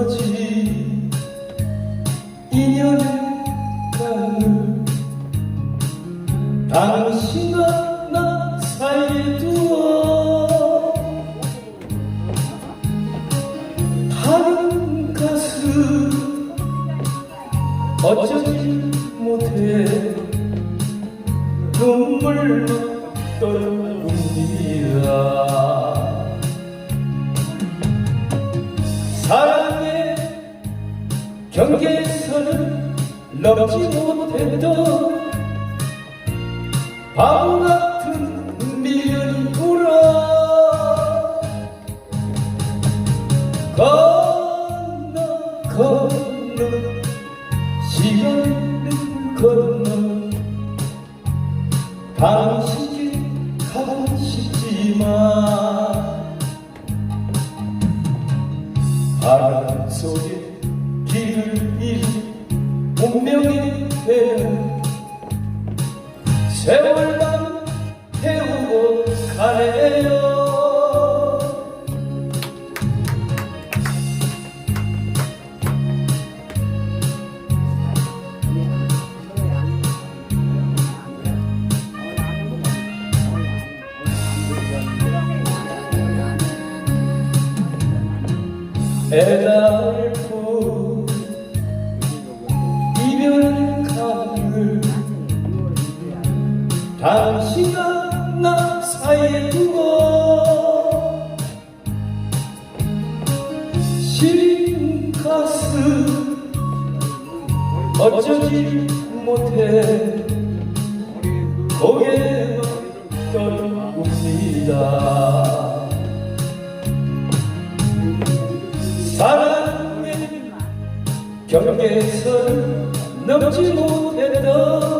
끊어진 인연의 간을 당신과 나 사이에 두어. 다른 가슴 어쩌지 못해. 눈물만 떨굽니다 경계선을 넘지 못했던 바보 같은 미련이 울어. 건너 건너 시간을 건너. 당신께 가고 싶지만 바람 속에 길을 잃은 운명의 배는 세월만 태우고 가네요 애달 당신과 나 사이에 두고 시린 가슴 어쩌지 못해 고개만 떨굽니다. 사랑의 경계선을 넘지 못했던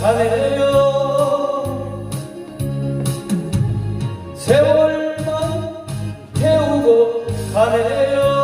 가네요. 세월만 태우고 가네요